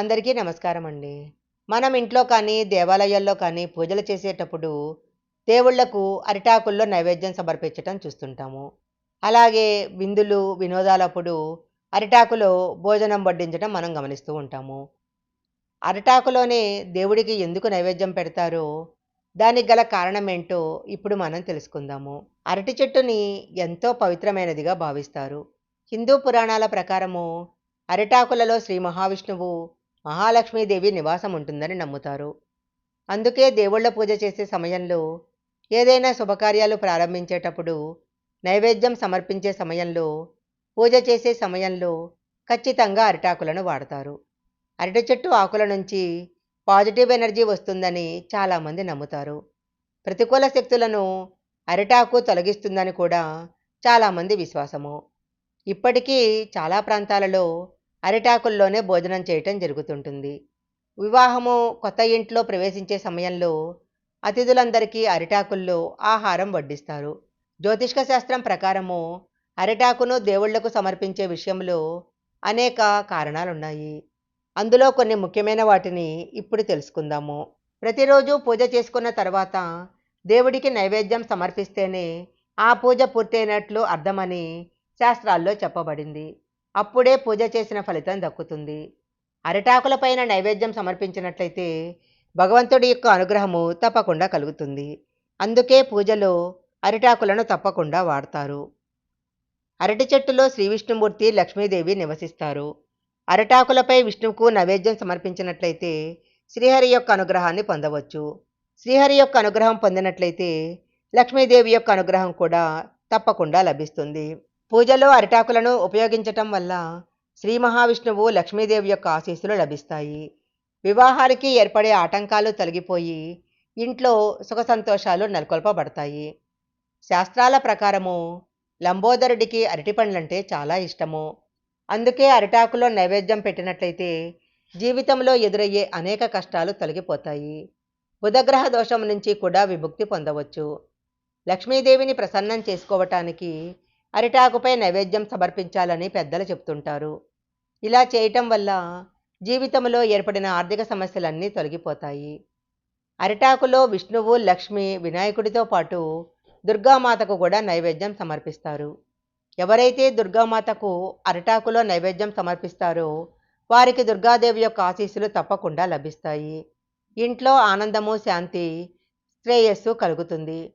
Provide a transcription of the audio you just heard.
అందరికీ నమస్కారం అండి మనం ఇంట్లో కానీ దేవాలయాల్లో కానీ పూజలు చేసేటప్పుడు దేవుళ్ళకు అరిటాకుల్లో నైవేద్యం సమర్పించటం చూస్తుంటాము. అలాగే విందులు వినోదాలప్పుడు అరిటాకులో భోజనం వడ్డించడం మనం గమనిస్తూ ఉంటాము. అరిటాకులోనే దేవుడికి ఎందుకు నైవేద్యం పెడతారో దానికి గల కారణం ఏంటో ఇప్పుడు మనం తెలుసుకుందాము. అరటి చెట్టుని ఎంతో పవిత్రమైనదిగా భావిస్తారు. హిందూ పురాణాల ప్రకారము అరిటాకులలో శ్రీ మహావిష్ణువు మహాలక్ష్మీదేవి నివాసం ఉంటుందని నమ్ముతారు. అందుకే దేవుళ్ళ పూజ చేసే సమయంలో ఏదైనా శుభకార్యాలు ప్రారంభించేటప్పుడు నైవేద్యం సమర్పించే సమయంలో పూజ చేసే సమయంలో ఖచ్చితంగా అరిటాకులను వాడతారు. అరటి చెట్టు ఆకుల నుంచి పాజిటివ్ ఎనర్జీ వస్తుందని చాలామంది నమ్ముతారు. ప్రతికూల శక్తులను అరిటాకు తొలగిస్తుందని కూడా చాలామంది విశ్వాసము. ఇప్పటికీ చాలా ప్రాంతాలలో అరిటాకుల్లోనే భోజనం చేయటం జరుగుతుంటుంది. వివాహము కొత్త ఇంట్లో ప్రవేశించే సమయంలో అతిథులందరికీ అరిటాకుల్లో ఆహారం వడ్డిస్తారు. జ్యోతిష్క శాస్త్రం ప్రకారము అరిటాకును దేవుళ్ళకు సమర్పించే విషయంలో అనేక కారణాలున్నాయి. అందులో కొన్ని ముఖ్యమైన వాటిని ఇప్పుడు తెలుసుకుందాము. ప్రతిరోజు పూజ చేసుకున్న తర్వాత దేవుడికి నైవేద్యం సమర్పిస్తేనే ఆ పూజ పూర్తయినట్లు అర్థమని శాస్త్రాల్లో చెప్పబడింది. అప్పుడే పూజ చేసిన ఫలితం దక్కుతుంది. అరిటాకులపైన నైవేద్యం సమర్పించినట్లయితే భగవంతుడి యొక్క అనుగ్రహము తప్పకుండా కలుగుతుంది. అందుకే పూజలో అరిటాకులను తప్పకుండా వాడతారు. అరటి చెట్టులో శ్రీ విష్ణుమూర్తి లక్ష్మీదేవి నివసిస్తారు. అరిటాకులపై విష్ణువుకు నైవేద్యం సమర్పించినట్లయితే శ్రీహరి యొక్క అనుగ్రహాన్ని పొందవచ్చు. శ్రీహరి యొక్క అనుగ్రహం పొందినట్లయితే లక్ష్మీదేవి యొక్క అనుగ్రహం కూడా తప్పకుండా లభిస్తుంది. పూజలో అరిటాకులను ఉపయోగించటం వల్ల శ్రీ మహావిష్ణువు లక్ష్మీదేవి యొక్క ఆశీస్సులు లభిస్తాయి. వివాహానికి ఏర్పడే ఆటంకాలు తొలగిపోయి ఇంట్లో సుఖ సంతోషాలు నెలకొల్పబడతాయి. శాస్త్రాల ప్రకారము లంబోదరుడికి అరటి పండ్లంటే చాలా ఇష్టము. అందుకే అరిటాకులో నైవేద్యం పెట్టినట్లయితే జీవితంలో ఎదురయ్యే అనేక కష్టాలు తొలగిపోతాయి. బుధగ్రహ దోషం నుంచి కూడా విముక్తి పొందవచ్చు. లక్ష్మీదేవిని ప్రసన్నం చేసుకోవటానికి అరిటాకుపై నైవేద్యం సమర్పించాలని పెద్దలు చెప్తుంటారు. ఇలా చేయటం వల్ల జీవితంలో ఏర్పడిన ఆర్థిక సమస్యలన్నీ తొలగిపోతాయి. అరిటాకులో విష్ణువు లక్ష్మి వినాయకుడితో పాటు దుర్గామాతకు కూడా నైవేద్యం సమర్పిస్తారు. ఎవరైతే దుర్గామాతకు అరిటాకులో నైవేద్యం సమర్పిస్తారో వారికి దుర్గాదేవి యొక్క ఆశీస్సులు తప్పకుండా లభిస్తాయి. ఇంట్లో ఆనందము శాంతి శ్రేయస్సు కలుగుతుంది.